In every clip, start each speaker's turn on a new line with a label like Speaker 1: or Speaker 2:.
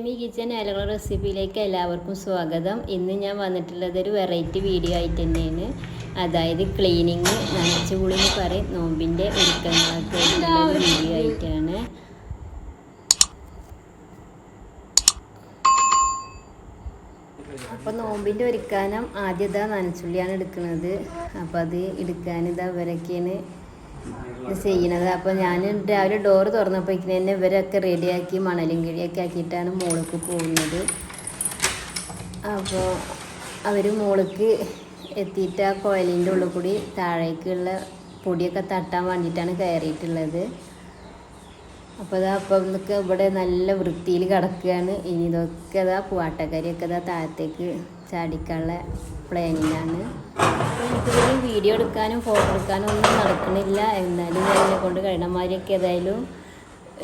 Speaker 1: Semi kitchen ഇലകൾ റെസിപ്പിയിലേക്ക് എല്ലാവർക്കും സ്വാഗതം. ഇന്ന് ഞാൻ വന്നിട്ടുള്ളത് ഒരു വെറൈറ്റി വീഡിയോ ആയിട്ട് തന്നെയാണ്. അതായത് ക്ലീനിങ് നനച്ചുകുളി എന്ന് പറയും നോമ്പിന്റെ ഒരുക്കങ്ങളൊക്കെ വീഡിയോ ആയിട്ടാണ്. അപ്പോൾ നോമ്പിന്റെ ഒരുക്കാനം ആദ്യം ഇതാ നനച്ചുള്ളിയാണ് എടുക്കുന്നത്. അപ്പോൾ അത് എടുക്കാൻ ഇതാ ഇവരൊക്കെയാണ് ഇത് ചെയ്യണത്. അപ്പോൾ ഞാൻ രാവിലെ ഡോറ് തുറന്നപ്പോഴേക്കും തന്നെ ഇവരൊക്കെ റെഡിയാക്കി മണലും കിഴിയൊക്കെ ആക്കിയിട്ടാണ് മോൾക്ക് പോകുന്നത്. അപ്പോൾ അവർ മോൾക്ക് എത്തിയിട്ട് ആ കോയലിന്റെ ഉള്ളിൽ കൂടി താഴേക്കുള്ള പൊടിയൊക്കെ തട്ടാൻ വേണ്ടിയിട്ടാണ് കയറിയിട്ടുള്ളത്. അപ്പോൾ ഇതാ അപ്പം ഇതൊക്കെ ഇവിടെ നല്ല വൃത്തിയിൽ കിടക്കുകയാണ്. ഇനി ഇതൊക്കെ ഇതാ പൂവാട്ടക്കരിയൊക്കെ ഇതാ താഴത്തേക്ക് ചാടിക്കാനുള്ള പ്ലാനിലാണ്. എനിക്കിതിൽ വീഡിയോ എടുക്കാനും ഫോട്ടോ എടുക്കാനും ഒന്നും നടക്കണില്ല. എന്നാലും എന്നെ കൊണ്ട് കഴിയണമാതിരിയൊക്കെ ഏതായാലും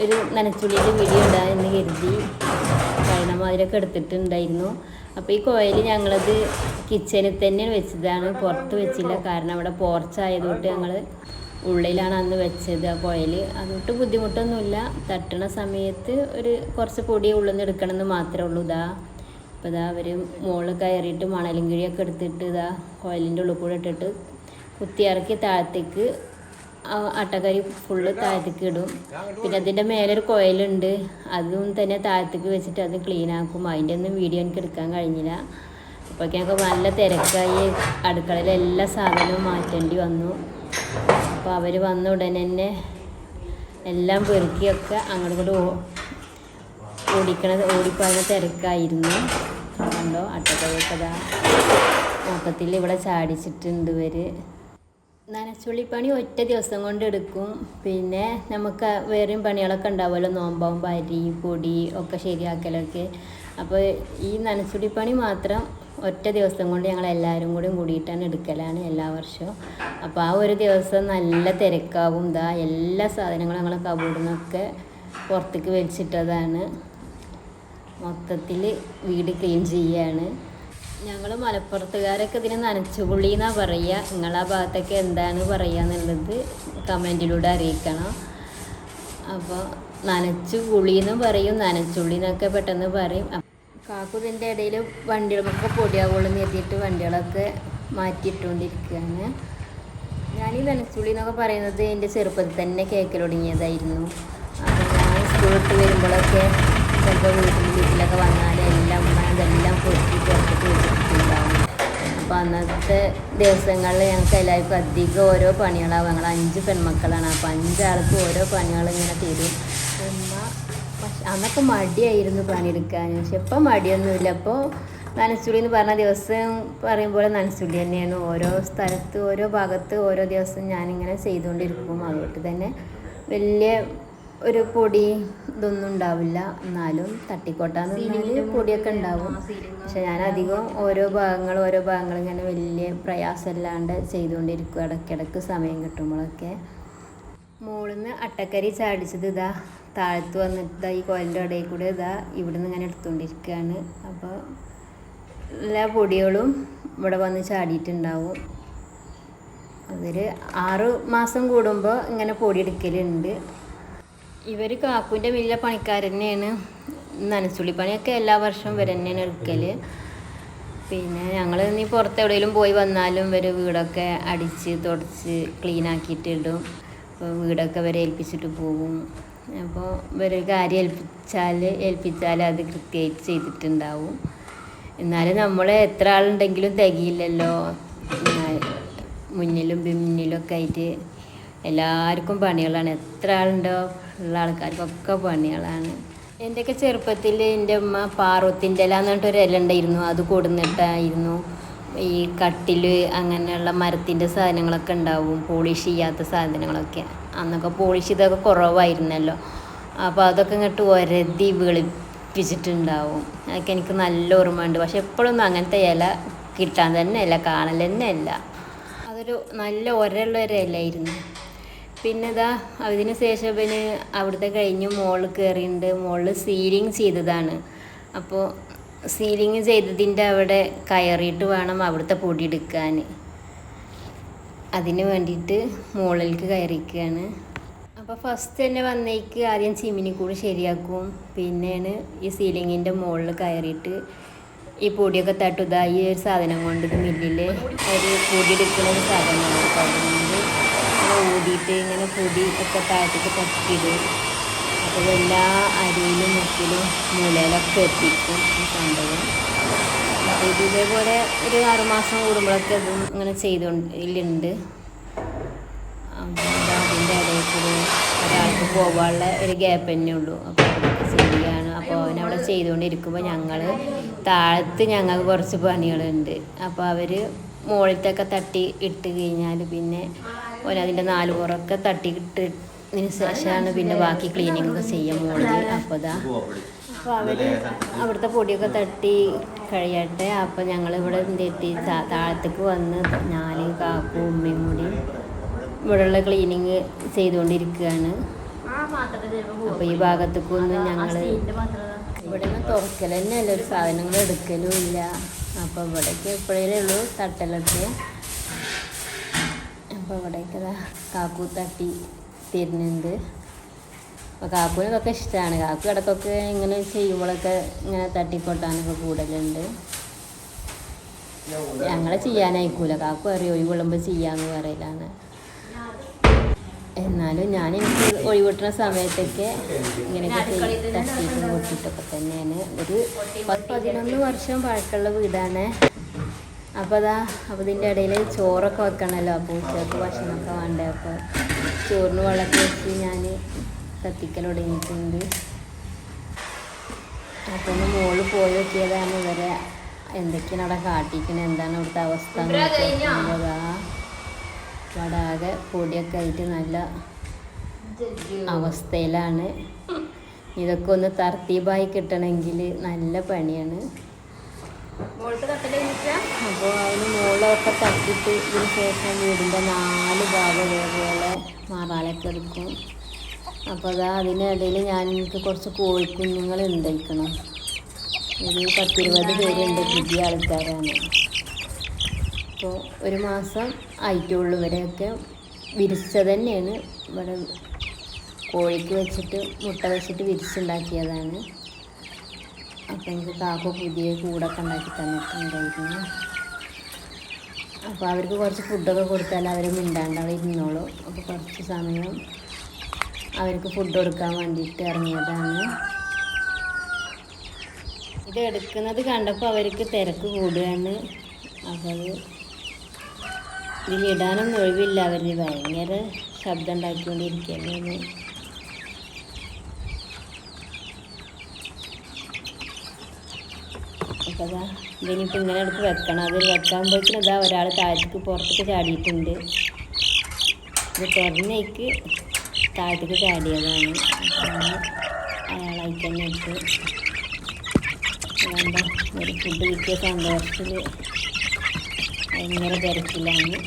Speaker 1: ഒരു നനച്ചുള്ളിന്റെ വീഡിയോ ഉണ്ടായെന്ന് കരുതി കഴിയണമാതിരിയൊക്കെ എടുത്തിട്ടുണ്ടായിരുന്നു. അപ്പോൾ ഈ കോയിൽ ഞങ്ങളത് കിച്ചണിൽ തന്നെ വെച്ചതാണ്. പുറത്ത് വെച്ചില്ല. കാരണം അവിടെ പോർച്ചായതുകൊണ്ട് ഞങ്ങൾ ഉള്ളിലാണ് അന്ന് വെച്ചത് ആ കുഴൽ അതൊട്ട് ബുദ്ധിമുട്ടൊന്നുമില്ല. തട്ടണ സമയത്ത് ഒരു കുറച്ച് പൊടി ഉള്ളിൽ നിന്ന് എടുക്കണമെന്ന് മാത്രമേ ഉള്ളൂ. ഇതാ അപ്പോൾ ഇതാ അവർ മുകളിൽ കയറിയിട്ട് മണലും കിഴിയൊക്കെ എടുത്തിട്ട് ഇതാ കുഴലിന്റെ ഉള്ളിൽ കൂടെ ഇട്ടിട്ട് കുത്തിയിറക്കി താഴത്തേക്ക് അട്ടക്കരി ഫുള്ള് താഴത്തേക്ക് ഇടും. പിന്നെ അതിന്റെ മേലൊരു ഒരു കോയിലുണ്ട് അതും തന്നെ താഴത്തേക്ക് വെച്ചിട്ട് അത് ക്ലീൻ ആക്കും. അതിന്റെ ഒന്നും വീഡിയോ എനിക്ക് എടുക്കാൻ കഴിഞ്ഞില്ല. അപ്പോഴേക്കൊക്കെ നല്ല തിരക്കായി അടുക്കളയിലെ എല്ലാ സാധനവും മാറ്റേണ്ടി വന്നു. അപ്പോൾ അവർ വന്ന ഉടനെ തന്നെ എല്ലാം പെറുക്കിയൊക്കെ അങ്ങോട്ട് ഇങ്ങോട്ട് ഓടിക്കണ ഓടിപ്പോയ തിരക്കായിരുന്നു. കണ്ടോ? അട്ടക്കഥ മൊത്തത്തിൽ ഇവിടെ ചാടിച്ചിട്ടുണ്ട് ഇവർ നനച്ചുള്ളിപ്പണി ഒറ്റ ദിവസം കൊണ്ട് എടുക്കും. പിന്നെ നമുക്ക് വേറെയും പണികളൊക്കെ ഉണ്ടാവുമല്ലോ. നോമ്പാവുമ്പോൾ അരി പൊടി ഒക്കെ ശരിയാക്കലൊക്കെ. അപ്പോൾ ഈ നനച്ചുള്ളിപ്പണി മാത്രം ഒറ്റ ദിവസം കൊണ്ട് ഞങ്ങൾ എല്ലാവരും കൂടി കൂടിയിട്ടാണ് എടുക്കലാണ് എല്ലാ വർഷവും. അപ്പോൾ ആ ഒരു ദിവസം നല്ല തിരക്കാവും. ഇതാ എല്ലാ സാധനങ്ങളും ഞങ്ങൾ കബോർഡിൽ നിന്നൊക്കെ പുറത്തേക്ക് വലിച്ചിട്ടതാണ്. മൊത്തത്തിൽ വീട് ക്ലീൻ ചെയ്യാണ്. ഞങ്ങൾ മലപ്പുറത്തുകാരൊക്കെ ഇതിന് നനച്ചുപുള്ളി എന്നാണ് പറയുക നിങ്ങളാ ഭാഗത്തൊക്കെ എന്താണ് പറയുക എന്നുള്ളത് കമന്റിലൂടെ അറിയിക്കണം. അപ്പോൾ നനച്ചു പുളി പറയും നനച്ചുള്ളി എന്നൊക്കെ പെട്ടെന്ന് പറയും. അപ്പ- കാക്കു ഇടയിൽ വണ്ടികളൊക്കെ പൊടിയാവുള്ളൂ നിർത്തിയിട്ട് വണ്ടികളൊക്കെ മാറ്റിയിട്ടുകൊണ്ടിരിക്കുകയാണ് ഞാൻ ഈ വെനസ്തുള്ളി എന്നൊക്കെ പറയുന്നത് എന്റെ ചെറുപ്പത്തിൽ തന്നെ കേൾക്കൽ തുടങ്ങിയതായിരുന്നു അപ്പോൾ ഞാൻ സ്കൂൾ വിട്ട് വരുമ്പോഴൊക്കെ ചിലപ്പോൾ വീട്ടിൽ വീട്ടിലൊക്കെ വന്നാൽ എല്ലാം ഉമ്മ പൊട്ടി പുറത്തേക്ക് വെച്ചിട്ടുണ്ടാവും. അപ്പോൾ അന്നത്തെ ദിവസങ്ങളിൽ ഞങ്ങൾക്ക് എല്ലാവർക്കും അധികം ഓരോ പണികളാവും. ഞങ്ങൾ അഞ്ച് പെൺമക്കളാണ്. അപ്പോൾ അഞ്ചാൾക്ക് ഓരോ പണികൾ ഇങ്ങനെ തരും. ഉമ്മ പക്ഷെ അന്നൊക്കെ മടിയായിരുന്നു പണിയെടുക്കാൻ. പക്ഷെ ഇപ്പം മടിയൊന്നുമില്ല. അപ്പോൾ നനച്ചുള്ളി എന്ന് പറഞ്ഞ ദിവസം പറയുമ്പോൾ നനച്ചുള്ളി തന്നെയാണ്. ഓരോ സ്ഥലത്ത് ഓരോ ഭാഗത്ത് ഓരോ ദിവസം ഞാനിങ്ങനെ ചെയ്തുകൊണ്ടിരിക്കും. അതുകൊണ്ട് തന്നെ വലിയ ഒരു പൊടി ഇതൊന്നും ഉണ്ടാവില്ല. എന്നാലും തട്ടിക്കോട്ടാന്ന് പറഞ്ഞാൽ പൊടിയൊക്കെ ഉണ്ടാവും. പക്ഷെ ഞാൻ അധികം ഓരോ ഭാഗങ്ങൾ ഓരോ ഭാഗങ്ങൾ ഇങ്ങനെ വലിയ പ്രയാസമില്ലാണ്ട് ചെയ്തുകൊണ്ടിരിക്കും. ഇടയ്ക്കിടയ്ക്ക് സമയം കിട്ടുമ്പോഴൊക്കെ. മുകളിൽ നിന്ന് അട്ടക്കരി ചാടിച്ചത് ഇതാ. താഴത്ത് വന്നിട്ട് ഈ കോലിന്റെ ഇടയിൽ കൂടെ ഇതാ ഇവിടെ നിന്ന് ഇങ്ങനെ എടുത്തുകൊണ്ടിരിക്കുകയാണ് അപ്പോൾ എല്ലാ പൊടികളും ഇവിടെ വന്ന് ചാടിയിട്ടുണ്ടാവും. അതൊരു ആറ് മാസം കൂടുമ്പോൾ ഇങ്ങനെ പൊടി എടുക്കലുണ്ട്. ഇവർ കാക്കുവിന്റെ വലിയ പണിക്കാർ തന്നെയാണ്. നനച്ചുള്ളി പണിയൊക്കെ എല്ലാ വർഷവും ഇവർ തന്നെയാണ് എടുക്കൽ പിന്നെ ഞങ്ങൾ ഇനി പുറത്ത് എവിടെയെങ്കിലും പോയി വന്നാലും ഇവർ വീടൊക്കെ അടിച്ച് തുടച്ച് ക്ലീൻ അപ്പോൾ വീടൊക്കെ ഇവരെ ഏൽപ്പിച്ചിട്ട് പോകും അപ്പോൾ ഇവർ കാര്യം ഏൽപ്പിച്ചാൽ ഏൽപ്പിച്ചാൽ അത് കൃത്യമായിട്ട് ചെയ്തിട്ടുണ്ടാവും. എന്നാലും നമ്മൾ എത്ര ആളുണ്ടെങ്കിലും തികയില്ലല്ലോ. മുന്നിലും പിന്നിലൊക്കെ ആയിട്ട് എല്ലാവർക്കും പണികളാണ്. എത്ര ആളുണ്ടോ ഉള്ള ആൾക്കാർക്കൊക്കെ പണികളാണ്. എന്റെയൊക്കെ ചെറുപ്പത്തിൽ എന്റെ ഉമ്മ പാറത്തിന്റെ ഇല എന്ന് പറഞ്ഞിട്ടൊരു ഇല ഉണ്ടായിരുന്നു. അത് കൊടുന്നിട്ടായിരുന്നു. ഈ കട്ടിൽ അങ്ങനെയുള്ള മരത്തിന്റെ സാധനങ്ങളൊക്കെ ഉണ്ടാവും. പോളിഷ് ചെയ്യാത്ത സാധനങ്ങളൊക്കെ. അന്നൊക്കെ പോളിഷ് ഇതൊക്കെ കുറവായിരുന്നല്ലോ. അപ്പോൾ അതൊക്കെ ഇങ്ങോട്ട് ഒരതി വെളുപ്പിച്ചിട്ടുണ്ടാവും. അതൊക്കെ എനിക്ക് നല്ല ഓർമ്മയുണ്ട്. പക്ഷെ എപ്പോഴൊന്നും അങ്ങനത്തെ ഇല കിട്ടാൻ തന്നെ ഇല്ല കാണൽ തന്നെ ഇല്ല. അതൊരു നല്ല ഒരയുള്ള ഒരു ഇലയായിരുന്നു. പിന്നെ ഇതാ അതിന് ശേഷം പിന്നെ അവിടുത്തെ കഴിഞ്ഞ് മുകളിൽ കയറിയിട്ടുണ്ട് മുകളിൽ സീലിങ് ചെയ്തതാണ്. അപ്പോൾ സീലിങ് ചെയ്തതിന്റെ അവിടെ കയറിയിട്ട് വേണം അവിടുത്തെ പൊടി എടുക്കാൻ. അതിന് വേണ്ടിയിട്ട് മുകളിലേക്ക് കയറിയിരിക്കുകയാണ്. അപ്പോൾ ഫസ്റ്റ് തന്നെ വന്നേക്ക് ആദ്യം ചിമ്മിനി കൂടി ശരിയാക്കും. പിന്നെയാണ് ഈ സീലിങ്ങിന്റെ മുകളിൽ കയറിയിട്ട് ഈ പൊടിയൊക്കെ തട്ടുതാ ഈ ഒരു സാധനം കൊണ്ട് മില്ലിൽ ഒരു പൊടി എടുക്കുന്ന ഒരു സാധനമാണ് അതുകൊണ്ട് ഇങ്ങനെ ഇങ്ങനെ പൊടി ഒക്കെ താഴത്തേക്ക് തട്ടിയിടും. അപ്പോൾ എല്ലാ അരിയിലും മുക്കിലും മൂലയിലൊക്കെ എത്തിക്കും ഈ സംഭവം. അപ്പോൾ ഇത് ഇതേപോലെ ഒരു ആറുമാസം കൂടുമ്പോഴൊക്കെ അത് അങ്ങനെ ചെയ്തുകൊണ്ടില്ലുണ്ട്. അതിന്റെ ഇടയിൽ ഒരാൾക്ക് പോകാനുള്ള ഒരു ഗ്യാപ്പ് തന്നെ ഉള്ളൂ. അപ്പോൾ അതൊക്കെ ചെയ്യുകയാണ് അപ്പോൾ അവനവിടെ ചെയ്തുകൊണ്ടിരിക്കുമ്പോൾ ഞങ്ങൾ താഴത്ത് ഞങ്ങൾക്ക് കുറച്ച് പണികളുണ്ട്. അപ്പോൾ അവർ മുകളിലത്തൊക്കെ തട്ടി ഇട്ട് കഴിഞ്ഞാൽ പിന്നെ ഓനതിന്റെ നാല് പുറമൊക്കെ തട്ടി ഇട്ടതിന് ശേഷമാണ് പിന്നെ ബാക്കി ക്ലീനിങ്ങൊക്കെ ചെയ്യാൻ മുകളിൽ അപ്പോൾ ഇതാ അപ്പോൾ അവർ അവിടുത്തെ പൊടിയൊക്കെ തട്ടി കഴിയട്ടെ. അപ്പോൾ ഞങ്ങൾ ഇവിടെ എത്തി താഴത്തേക്ക് വന്ന് ഞാൻ കാക്കും ഉമ്മയും കൂടി ഇവിടെയുള്ള ക്ലീനിങ് ചെയ്തുകൊണ്ടിരിക്കുകയാണ്. അപ്പോൾ ഈ ഭാഗത്തേക്കൊന്നും ഞങ്ങൾ ഇവിടെ നിന്ന് തുറക്കൽ തന്നെയല്ല ഒരു സാധനങ്ങൾ എടുക്കലും ഇല്ല അപ്പോൾ ഇവിടേക്ക് എപ്പോഴേ ഉള്ളൂ തട്ടലൊക്കെ. അപ്പോൾ ഇവിടേക്ക് കാക്കു തട്ടി തരുന്നുണ്ട് അപ്പോൾ കാക്കുവിന് ഇതൊക്കെ ഇഷ്ടമാണ് കാക്കു ഇടയ്ക്കൊക്കെ ഇങ്ങനെ ചെയ്യുമ്പോഴൊക്കെ ഇങ്ങനെ തട്ടിക്കൊട്ടാനൊക്കെ കൂടുതലുണ്ട് ഞങ്ങളെ ചെയ്യാനായിക്കൂല. കാക്കു അറിയോ ഒഴിവുള്ളുമ്പോൾ ചെയ്യാന്ന് പറയലാണ്. എന്നാലും ഞാൻ എനിക്ക് ഒഴിവിട്ടുന്ന സമയത്തൊക്കെ ഇങ്ങനെയൊക്കെ തട്ടിയിട്ടും കൊട്ടിയിട്ടൊക്കെ തന്നെയാണ്. ഒരു പതിനൊന്ന് വർഷം പഴക്കമുള്ള വീടാണ്. അപ്പോൾ അതാ അപ്പോൾ ഇതിന്റെ ഇടയിൽ ചോറൊക്കെ വെക്കണമല്ലോ അപ്പോൾ ഉച്ചയ്ക്ക് ഭക്ഷണമൊക്കെ വേണ്ടേ? അപ്പോൾ ചോറിന് വെള്ളമൊക്കെ വെച്ച് ഞാൻ കത്തിക്കൽ തുടങ്ങിയിട്ടുണ്ട് അപ്പോൾ ഒന്ന് മോൾ പോയി നോക്കിയതാണ് ഇവരെ എന്തൊക്കെയാണ് അവിടെ കാട്ടിക്കുന്നത് എന്താണ് ഇവിടുത്തെ അവസ്ഥ വടാകെ ഇവിടെ ആകെ പൊടിയൊക്കെ ആയിട്ട് നല്ല അവസ്ഥയിലാണ്. ഇതൊക്കെ ഒന്ന് തർത്തീബായി കിട്ടണമെങ്കിൽ നല്ല പണിയാണ്. അപ്പോൾ അതിന് മുകളിലൊക്കെ തട്ടിയിട്ട് ഇതിന് ശേഷം വീടിന്റെ നാല് ഭാഗം ഇതേപോലെ മാറാലൊക്കെ എടുക്കും അപ്പോൾ അതാ അതിനിടയിൽ ഞാൻ എനിക്ക് കുറച്ച് കോഴിക്കുഞ്ഞുങ്ങൾ ഉണ്ടായിക്കണം ഒരു പത്തിരുപത് പേരുണ്ട് പുതിയ ആൾക്കാരാണ്. അപ്പോൾ ഒരു മാസം ആയിട്ടുള്ളൂ ഇവരെയൊക്കെ വിരിച്ച തന്നെയാണ്. ഇവിടെ കോഴിക്ക് വെച്ചിട്ട് മുട്ട വെച്ചിട്ട് വിരിച്ചുണ്ടാക്കിയതാണ്. അപ്പോൾ എനിക്ക് കാക്ക പുതിയ കൂടൊക്കെ ഉണ്ടാക്കി തന്നിട്ടുണ്ടായിരുന്നു. അപ്പോൾ അവർക്ക് കുറച്ച് ഫുഡൊക്കെ കൊടുത്താൽ അവർ മിണ്ടാണ്ട് അവിടെ ഇരുന്നോളൂ. അപ്പോൾ കുറച്ച് സമയം അവർക്ക് ഫുഡ് കൊടുക്കാൻ വേണ്ടിയിട്ട് ഇറങ്ങിയതാണ്. ഇത് എടുക്കുന്നത് കണ്ടപ്പോൾ അവർക്ക് തിരക്ക് കൂടുകയാണ്. അപ്പോൾ ഇതിലിടാനൊന്നും ഒഴിവില്ല. അവർ ഭയങ്കര ശബ്ദം ഉണ്ടാക്കിക്കൊണ്ടിരിക്കുകയാണ്. അപ്പോൾ ഇതിനിപ്പോൾ ഇങ്ങനെ എടുത്ത് വെക്കണം. അത് വെക്കാകുമ്പോഴത്തേനും ഇതാ ഒരാൾ താഴത്തേക്ക് പുറത്തേക്ക് ചാടിയിട്ടുണ്ട്. ഇത് തുറന്നേക്ക് താഴത്തേക്ക് ചാടിയതാണ് അയാളായി തന്നെ ഇട്ട് അതുകൊണ്ട് ഒരു ഫുഡ് കിട്ടിയ സന്തോഷത്തിൽ ഭയങ്കര തിരക്കിലാണ്.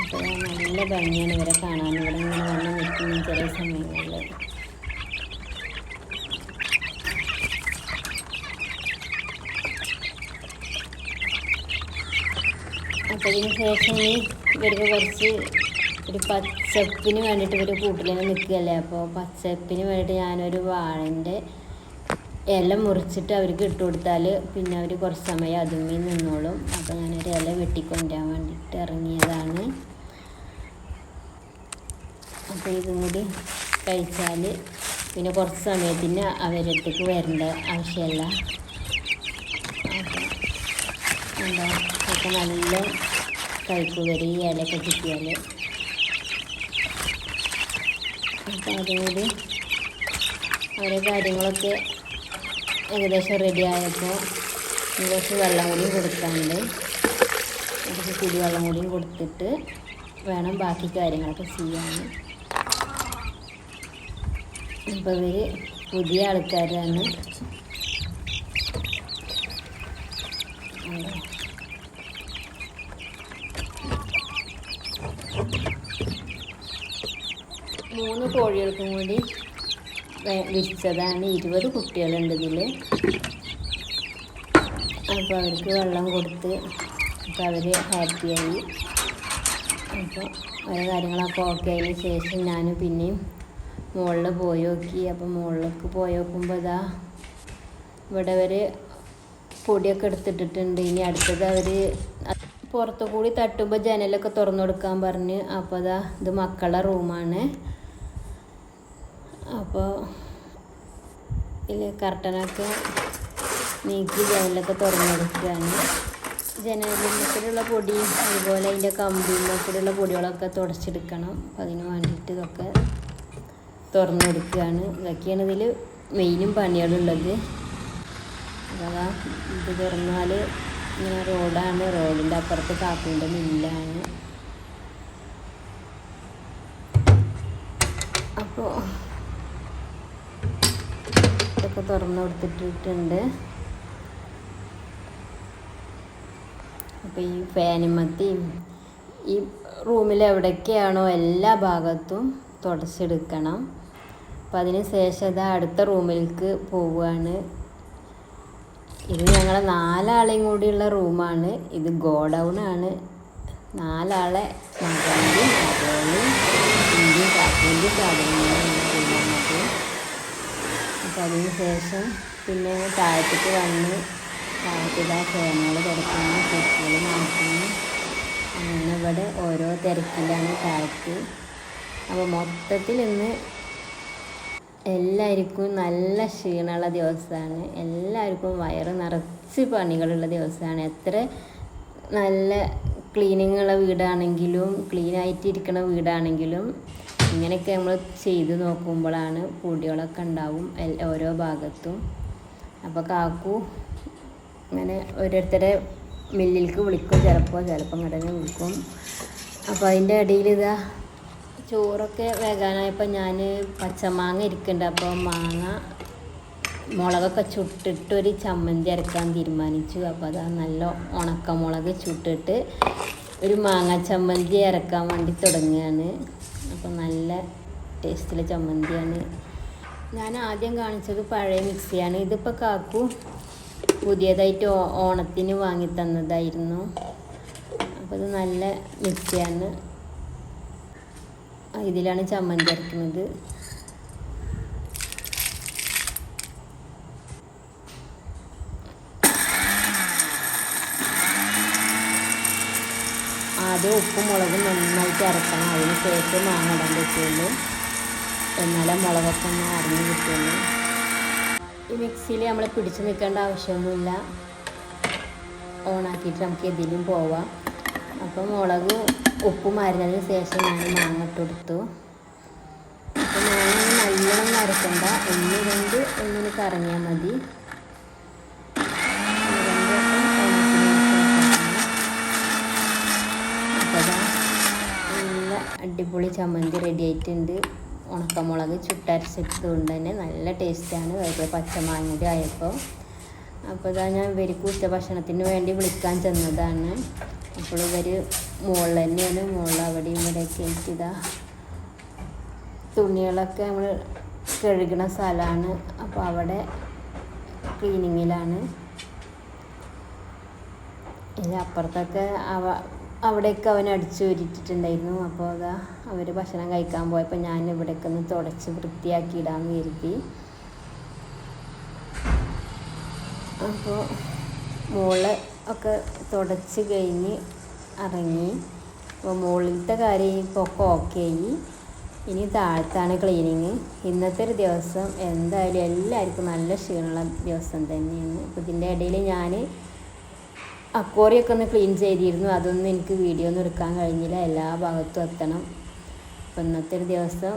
Speaker 1: അപ്പോൾ നല്ല ഭംഗിയാണ് ഇവരെ കാണാൻ. ഇവിടെ ഇങ്ങനെ വന്ന് നിൽക്കുന്ന ചില സമയങ്ങളിൽ. അപ്പോൾ ഇതിന് ശേഷം ഈ ഇവർക്ക് കുറച്ച് ഒരു പച്ചപ്പിന് വേണ്ടിയിട്ട് ഇവർ കൂട്ടിലിങ്ങനെ നിൽക്കുകയല്ലേ? അപ്പോൾ പച്ചപ്പിന് വേണ്ടിയിട്ട് ഞാനൊരു വാഴന്റെ ഇല മുറിച്ചിട്ട് അവർക്ക് ഇട്ട് കൊടുത്താൽ പിന്നെ അവർ കുറച്ച് സമയം അതുമ്മേ നിന്നോളും. അപ്പോൾ ഞാനൊരു ഇല വെട്ടിക്കൊണ്ടുവരാൻ വേണ്ടിയിട്ട് ഇറങ്ങിയതാണ്. അപ്പോൾ ഇതും കൂടി കഴിച്ചാൽ പിന്നെ കുറച്ച് സമയത്തിന് അവരടുത്തേക്ക് വരേണ്ട ആവശ്യമില്ല. അപ്പോൾ എന്താ? ഒക്കെ നല്ല കഴിക്കുവരി ഈ ഇലയൊക്കെ കിട്ടിയാൽ അപ്പോൾ അതുകൊണ്ട് ഓരോ കാര്യങ്ങളൊക്കെ ഏകദേശം റെഡി ആയപ്പോൾ കുറച്ച് വെള്ളം കൂടിയും കൊടുക്കാണ്ട് കുറച്ച് കുടിവെള്ളം കൂടിയും കൊടുത്തിട്ട് വേണം ബാക്കി കാര്യങ്ങളൊക്കെ ചെയ്യാൻ അപ്പോൾ ഇവർ പുതിയ ആൾക്കാരാണ്. കോഴികൾക്കും കൂടി വിരിച്ചതാണ്. ഇരുപത് കുട്ടികളുണ്ട് ഇതിൽ അപ്പോൾ അവർക്ക് വെള്ളം കൊടുത്ത് അപ്പോൾ അവർ ഹാപ്പിയായി അപ്പോൾ ഓരോ കാര്യങ്ങളൊക്കെ ഓക്കെ ആയതിന് ശേഷം ഞാൻ പിന്നെയും മുകളിൽ പോയി നോക്കി. അപ്പോൾ മുകളിലേക്ക് പോയി നോക്കുമ്പോൾ ഇതാ ഇവിടെ അവർ പൊടിയൊക്കെ എടുത്തിട്ടിട്ടുണ്ട്. ഇനി അടുത്തത് അവർ പുറത്തു കൂടി തട്ടുമ്പോൾ ജനലൊക്കെ തുറന്നു കൊടുക്കാൻ പറഞ്ഞ്. അപ്പോൾ അതാ ഇത് മക്കളുടെ റൂമാണ് അപ്പോൾ ഇതിൽ കർട്ടനൊക്കെ നീക്കി ജനലൊക്കെ തുറന്നെടുക്കുകയാണ്. ജനലിനൊക്കെയുള്ള പൊടി അതുപോലെ അതിന്റെ കമ്പിനൊക്കെയുള്ള പൊടികളൊക്കെ തുടച്ചെടുക്കണം. അപ്പം അതിന് വേണ്ടിയിട്ട് ഇതൊക്കെ തുറന്നെടുക്കുകയാണ്. ഇതൊക്കെയാണ് ഇതിൽ മെയിനും പണികളുള്ളത്. അതാ ഇത് തുറന്നാൽ ഇങ്ങനെ റോഡാണ്. റോഡിന്റെ അപ്പുറത്ത് കാപ്പിന്റെ മില്ലാണ്. അപ്പോൾ ഇതൊക്കെ തുറന്നു കൊടുത്തിട്ടിട്ടുണ്ട്. അപ്പോൾ ഈ ഫാനുമത്തിയും ഈ റൂമിൽ എവിടെയൊക്കെയാണോ എല്ലാ ഭാഗത്തും തുടച്ചെടുക്കണം. അപ്പം അതിന് ശേഷം ഇത് അടുത്ത റൂമിലേക്ക് പോവുകയാണ്. ഇത് ഞങ്ങളെ നാലാളെയും കൂടിയുള്ള റൂമാണ്. ഇത് ഗോഡൗൺ ആണ്. നാലാളെ മകന്റെയും മകളും ഇന്ത്യൻ കാക്കിന്റെയും സാധനങ്ങളുള്ള റൂമാണത് അപ്പം അതിന് ശേഷം പിന്നെ താഴത്തേക്ക് വന്ന് താഴത്തിതാ ഫാനുകൾ കിടക്കുന്നു സ്വിച്ചുകൾ മാറ്റുന്നു. അങ്ങനെ ഇവിടെ ഓരോ തിരക്കിലാണ് താഴത്ത് അപ്പോൾ മൊത്തത്തിൽ ഇന്ന് എല്ലാവർക്കും നല്ല ക്ഷീണമുള്ള ദിവസമാണ്. എല്ലാവർക്കും വയറ് നിറച്ച് പണികളുള്ള ദിവസമാണ്. എത്ര നല്ല ക്ലീനിങ്ങുള്ള വീടാണെങ്കിലും ക്ലീൻ ആയിട്ടിരിക്കുന്ന വീടാണെങ്കിലും ഇങ്ങനെയൊക്കെ നമ്മൾ ചെയ്ത് നോക്കുമ്പോഴാണ് പൊടികളൊക്കെ ഉണ്ടാവും ഓരോ ഭാഗത്തും. അപ്പോൾ കാക്കു ഇങ്ങനെ ഓരോരുത്തരെ മില്ലിലേക്ക് വിളിക്കും ചിലപ്പോൾ ചിലപ്പോൾ ഇങ്ങോട്ട് തന്നെ വിളിക്കും. അപ്പോൾ അതിന്റെ ഇടയിൽ ഇതാ ചോറൊക്കെ വേകാനായപ്പോൾ ഞാൻ പച്ചമാങ്ങ ഇരിക്കുന്നുണ്ട്. അപ്പോൾ മാങ്ങ മുളകൊക്കെ ചുട്ടിട്ട് ഒരു ചമ്മന്തി അരക്കാൻ തീരുമാനിച്ചു. അപ്പോൾ അതാ നല്ല ഉണക്കമുളക് ചുട്ടിട്ട് ഒരു മാങ്ങ ചമ്മന്തി അരക്കാൻ വേണ്ടി തുടങ്ങുകയാണ്. അപ്പോൾ നല്ല ടേസ്റ്റിലെ ചമ്മന്തിയാണ്. ഞാൻ ആദ്യം കാണിച്ചത് പഴയ മിക്സിയാണ്. ഇതിപ്പോൾ കാക്കു പുതിയതായിട്ട് ഓണത്തിന് വാങ്ങി തന്നതായിരുന്നു. അപ്പോൾ ഇത് നല്ല മിക്സിയാണ്. ഇതിലാണ് ചമ്മന്തി അരക്കുന്നത്. ആദ്യം ഉപ്പും മുളകും നന്നായിട്ട് അരക്കണം. അതിന് ശേഷം മാങ്ങ ഇടാൻ പറ്റുള്ളൂ. എന്നാലേ മുളകൊക്കെ ഒന്ന് അരിഞ്ഞ് കിട്ടുള്ളൂ ഈ മിക്സിയിൽ നമ്മൾ പിടിച്ച് നിൽക്കേണ്ട ആവശ്യമൊന്നുമില്ല. ഓണാക്കിയിട്ട് നമുക്ക് ഇതിലും പോവാം. അപ്പോൾ മുളക് ഉപ്പും അരിഞ്ഞതിന് ശേഷം ഞാൻ മാങ്ങ ഇട്ട് കൊടുത്തു. അപ്പോൾ മാങ്ങ നല്ലോണം അരക്കണ്ട ഒന്ന് രണ്ട് ഒന്നിന് കറങ്ങിയാൽ മതി ഒന്ന് രണ്ട് വട്ടം ഓണാക്കിയതിന് ശേഷം അപ്പോൾ ദാ നല്ല അടിപൊളി ചമ്മന്തി റെഡി ആയിട്ടുണ്ട്. ഉണക്കമുളക് ചുട്ടരച്ചത് കൊണ്ട് തന്നെ നല്ല ടേസ്റ്റാണ് വെറുതെ പച്ചമാങ്ങ കൂടി ആയപ്പോൾ അപ്പോൾ ഇതാ ഞാൻ ഇവർക്ക് ഉച്ചഭക്ഷണത്തിന് വേണ്ടി വിളിക്കാൻ ചെന്നതാണ്. അപ്പോൾ ഇവർ മുകളിൽ തന്നെയാണ്. മുകളിൽ അവിടെയും ഇവിടെയൊക്കെ ആയിട്ട് തുണികളൊക്കെ നമ്മൾ കഴുകണ സ്ഥലമാണ്. അപ്പോൾ അവിടെ ക്ലീനിങ്ങിലാണ് ഇനി അപ്പുറത്തൊക്കെ അവ അവിടെയൊക്കെ അവൻ അടിച്ചു ഒരുട്ടിട്ടുണ്ടായിരുന്നു അപ്പോൾ അതാ അവർ ഭക്ഷണം കഴിക്കാൻ പോയപ്പോൾ ഞാൻ ഇവിടേക്ക് ഒന്ന് തുടച്ച് വൃത്തിയാക്കിയിടാന്ന് കരുതി. അപ്പോൾ മോൾ ഒക്കെ തുടച്ച് കഴിഞ്ഞ് ഇറങ്ങി. അപ്പോൾ മുകളിലത്തെ കാര്യം ഇപ്പോൾ ഒക്കെ ഓക്കെ ആയി. ഇനി താഴത്താണ് ക്ലീനിങ് ഇന്നത്തെ ഒരു ദിവസം എന്തായാലും എല്ലാവർക്കും നല്ല ക്ഷീണമുള്ള ദിവസം തന്നെയാണ്. അപ്പോൾ ഇതിന്റെ ഇടയിൽ ഞാൻ അക്കോറിയൊക്കെ ഒന്ന് ക്ലീൻ ചെയ്തിരുന്നു. അതൊന്നും എനിക്ക് വീഡിയോ ഒന്നും എടുക്കാൻ കഴിഞ്ഞില്ല. എല്ലാ ഭാഗത്തും എത്തണം. അപ്പം ഇന്നത്തെ ഒരു ദിവസം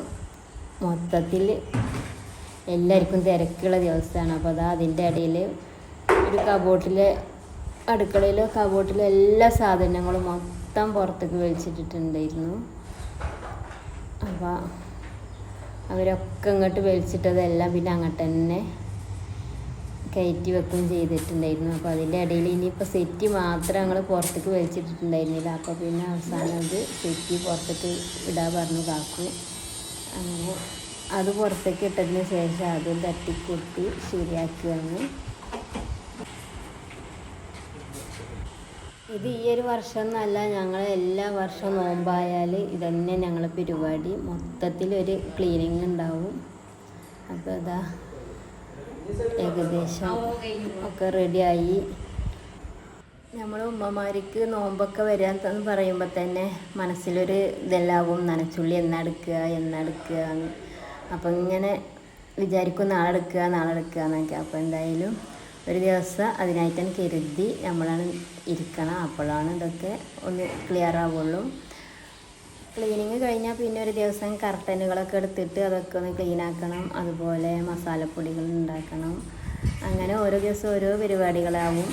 Speaker 1: മൊത്തത്തിൽ എല്ലാവർക്കും തിരക്കുള്ള ദിവസമാണ്. അപ്പോൾ അതാ അതിന്റെ ഇടയിൽ ഒരു കബോട്ടിലെ അടുക്കളയിൽ കബോട്ടിലെ എല്ലാ സാധനങ്ങളും മൊത്തം പുറത്തേക്ക് വലിച്ചിട്ടിട്ടുണ്ടായിരുന്നു. അപ്പോൾ അവരൊക്കെ ഇങ്ങോട്ട് വലിച്ചിട്ടതെല്ലാം പിന്നെ അങ്ങോട്ട് തന്നെ കയറ്റി വെക്കുകയും ചെയ്തിട്ടുണ്ടായിരുന്നു. അപ്പോൾ അതിന്റെ ഇടയിൽ ഇനിയിപ്പോൾ സെറ്റ് മാത്രം ഞങ്ങൾ പുറത്തേക്ക് വലിച്ചിട്ടിട്ടുണ്ടായിരുന്നില്ല. അപ്പോൾ പിന്നെ അവസാനം അത് സെറ്റ് പുറത്തേക്ക് ഇടാൻ പറഞ്ഞു കാക്കു. അങ്ങനെ അത് പുറത്തേക്ക് ഇട്ടതിന് ശേഷം അത് തട്ടിക്കൊട്ടി ശരിയാക്കുകയാണ്. ഇത് ഈ ഒരു വർഷം എന്നല്ല ഞങ്ങൾ എല്ലാ വർഷവും നോമ്പായാൽ ഇതന്നെ ഞങ്ങളെ പരിപാടി. മൊത്തത്തിൽ ഒരു ക്ലീനിങ് ഉണ്ടാവും. അപ്പോൾ ഇതാ ഏകദേശം ഒക്കെ റെഡിയായി. നമ്മൾ ഉമ്മമാർക്ക് നോമ്പൊക്കെ വരാൻ പറയുമ്പോൾ തന്നെ മനസ്സിലൊരു ഇതെല്ലാവും നനച്ചുള്ളി എന്നെടുക്കുക എന്നെടുക്കുക എന്ന് അപ്പം ഇങ്ങനെ വിചാരിക്കും നാളെ എടുക്കുക നാളെ എടുക്കുക എന്നൊക്കെ. അപ്പോൾ എന്തായാലും ഒരു ദിവസം അതിനായിട്ട് തന്നെ കരുതി നമ്മളാണ് ഇരിക്കണം. അപ്പോഴാണ് ഇതൊക്കെ ഒന്ന് ക്ലിയർ ആവുള്ളൂ. ക്ലീനിങ് കഴിഞ്ഞാൽ പിന്നെ ഒരു ദിവസം കർട്ടനുകളൊക്കെ എടുത്തിട്ട് അതൊക്കെ ഒന്ന് ക്ലീൻ ആക്കണം. അതുപോലെ മസാലപ്പൊടികൾ ഉണ്ടാക്കണം. അങ്ങനെ ഓരോ ദിവസം ഓരോ പരിപാടികളാവും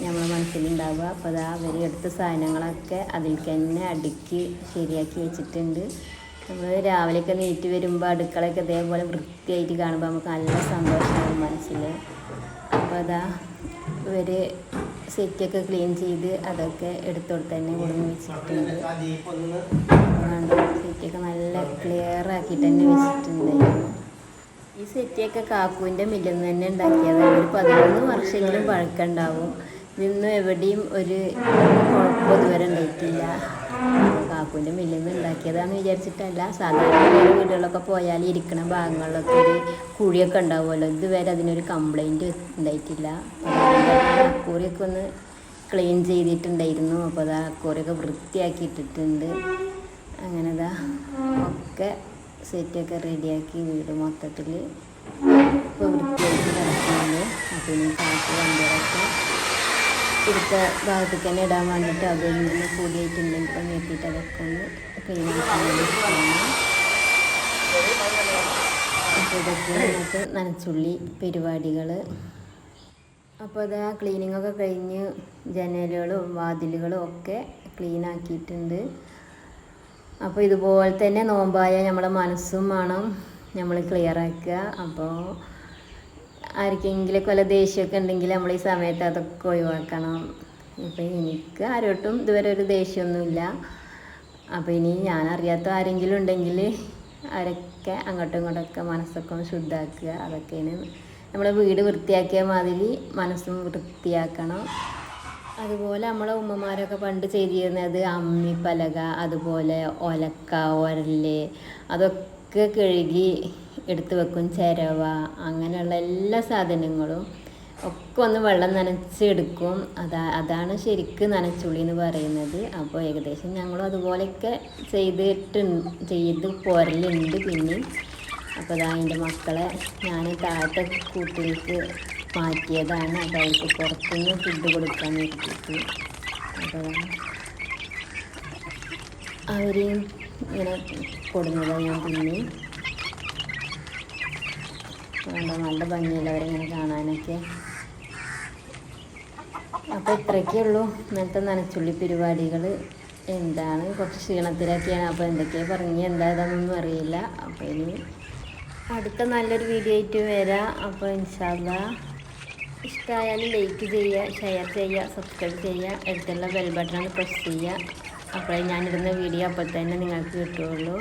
Speaker 1: നമ്മൾ മനസ്സിലുണ്ടാവുക അപ്പോൾ അതാ അവർ എടുത്ത സാധനങ്ങളൊക്കെ അതിൽ തന്നെ അടുക്കി ശരിയാക്കി വെച്ചിട്ടുണ്ട്. നമ്മൾ രാവിലെയൊക്കെ നീറ്റ് വരുമ്പോൾ അടുക്കളയൊക്കെ ഇതേപോലെ വൃത്തിയായിട്ട് കാണുമ്പോൾ നമുക്ക് നല്ല സന്തോഷമാകും മനസ്സിൽ അപ്പോൾ അതാ ഇവർ സെറ്റൊക്കെ ക്ലീൻ ചെയ്ത് അതൊക്കെ എടുത്തോട്ട് തന്നെ കൊടുന്ന് വെച്ചിട്ടുണ്ട് സെറ്റൊക്കെ നല്ല ക്ലിയർ ആക്കിയിട്ട് തന്നെ വെച്ചിട്ടുണ്ട്. ഈ സെറ്റിയൊക്കെ കാക്കുവിന്റെ മില്ലിൽ നിന്ന് തന്നെ ഉണ്ടാക്കിയതാണ്. ഒരു പതിനൊന്ന് വർഷമെങ്കിലും പഴക്കമുണ്ടാവും ഇതൊന്നും എവിടെയും ഒരു കുഴപ്പം ഇതുവരെ ഉണ്ടായിട്ടില്ല. കാക്കൂന്റെ മില്ലിൽ നിന്ന് ഉണ്ടാക്കിയതാണെന്ന് വിചാരിച്ചിട്ടല്ല. സാധാരണ വീടുകളിലൊക്കെ പോയാൽ ഇരിക്കുന്ന ഭാഗങ്ങളിലൊക്കെ ഒരു കുഴിയൊക്കെ ഉണ്ടാവുമല്ലോ. ഇതുവരെ അതിനൊരു കംപ്ലൈന്റ് ഉണ്ടായിട്ടില്ല. അക്കൂറിയൊക്കെ ഒന്ന് ക്ലീൻ ചെയ്തിട്ടുണ്ടായിരുന്നു. അപ്പോൾ അത് വൃത്തിയാക്കി ഇട്ടിട്ടുണ്ട് അങ്ങനെ ഇതാ ഒക്കെ സെറ്റൊക്കെ റെഡിയാക്കി വീട് മൊത്തത്തിൽ ഇപ്പോൾ വൃത്തിയാക്കി കിടക്കുന്നുണ്ട് അപ്പോൾ ഇനി കാറ്റ് വണ്ടികളൊക്കെ എടുത്ത ഭാഗത്തേക്ക് തന്നെ ഇടാൻ വേണ്ടിയിട്ട് അതൊന്ന് കൂടിയിട്ടുണ്ടെങ്കിൽ ഒന്ന് എത്തിയിട്ട് അതൊക്കെ ഒന്ന് നമുക്ക് നനച്ചുള്ളി പരിപാടികൾ അപ്പോൾ അത് ആ ക്ലീനിങ് ഒക്കെ കഴിഞ്ഞ് ജനലുകളും വാതിലുകളും ഒക്കെ ക്ലീൻ ആക്കിയിട്ടുണ്ട്. അപ്പോൾ ഇതുപോലെ തന്നെ നോമ്പായ നമ്മളെ മനസ്സും വേണം നമ്മൾ ക്ലിയർ ആക്കുക. അപ്പോൾ ആർക്കെങ്കിലൊക്കെ വല്ല ദേഷ്യമൊക്കെ ഉണ്ടെങ്കിൽ നമ്മൾ ഈ സമയത്ത് അതൊക്കെ ഒഴിവാക്കണം. ഇപ്പം എനിക്ക് ആരോട്ടും ഇതുവരെ ഒരു ദേഷ്യമൊന്നുമില്ല. അപ്പോൾ ഇനി ഞാൻ അറിയാത്ത ആരെങ്കിലും ഉണ്ടെങ്കിൽ അവരൊക്കെ അങ്ങോട്ടും ഇങ്ങോട്ടൊക്കെ മനസ്സൊക്കെ ഒന്ന് ശുദ്ധാക്കുക. അതൊക്കെയാണ് നമ്മളെ വീട് വൃത്തിയാക്കിയ മാതിരി മനസ്സും വൃത്തിയാക്കണം. അതുപോലെ നമ്മളെ ഉമ്മമാരൊക്കെ പണ്ട് ചെയ്തിരുന്നത് അമ്മി പലക അതുപോലെ ഒലക്ക ഒരൽ അതൊക്കെ കഴുകി എടുത്തു വെക്കും ചിരവ അങ്ങനെയുള്ള എല്ലാ സാധനങ്ങളും. ഒക്കെ ഒന്ന് വെള്ളം നനച്ചെടുക്കും അതാ അതാണ് ശരിക്കും നനച്ചുള്ളി എന്ന് പറയുന്നത്. അപ്പോൾ ഏകദേശം ഞങ്ങളും അതുപോലെയൊക്കെ ചെയ്തിട്ട് ചെയ്ത് പോരലുണ്ട് പിന്നെ അപ്പോൾ അതാ എന്റെ മക്കളെ ഞാൻ താഴത്തെ കൂട്ടിലേക്ക് മാറ്റിയതാണ്. അവർക്ക് പുറത്തുനിന്ന് ഫുഡ് കൊടുക്കാൻ വേണ്ടിയിട്ട്. അപ്പോൾ അവരെയും ഇങ്ങനെ കൊടുന്നതാണ് ഞാൻ പിന്നെ വേണ്ട നല്ല ഭംഗിയില്ല അവരിങ്ങനെ കാണാനൊക്കെ. അപ്പോൾ ഇത്രയൊക്കെ ഉള്ളൂ ഇന്നത്തെ നനച്ചുള്ളി പരിപാടികൾ. എന്താണ്? കുറച്ച് ക്ഷീണത്തിലൊക്കെയാണ്. അപ്പോൾ എന്തൊക്കെയാണ് പറഞ്ഞ് എന്താ ഇതൊന്നും അറിയില്ല. അപ്പോൾ ഇനി അടുത്ത നല്ലൊരു വീഡിയോ ആയിട്ട് വരാം. അപ്പോൾ ഇൻഷാല്ല ഇഷ്ടമായാലും ലൈക്ക് ചെയ്യുക ഷെയർ ചെയ്യുക സബ്സ്ക്രൈബ് ചെയ്യുക. അടുത്തുള്ള ബെൽ ബട്ടൺ പ്രസ് ചെയ്യുക. അപ്പോഴേ ഞാനിടുന്ന വീഡിയോ അപ്പോൾ തന്നെ നിങ്ങൾക്ക് കിട്ടുകയുള്ളൂ.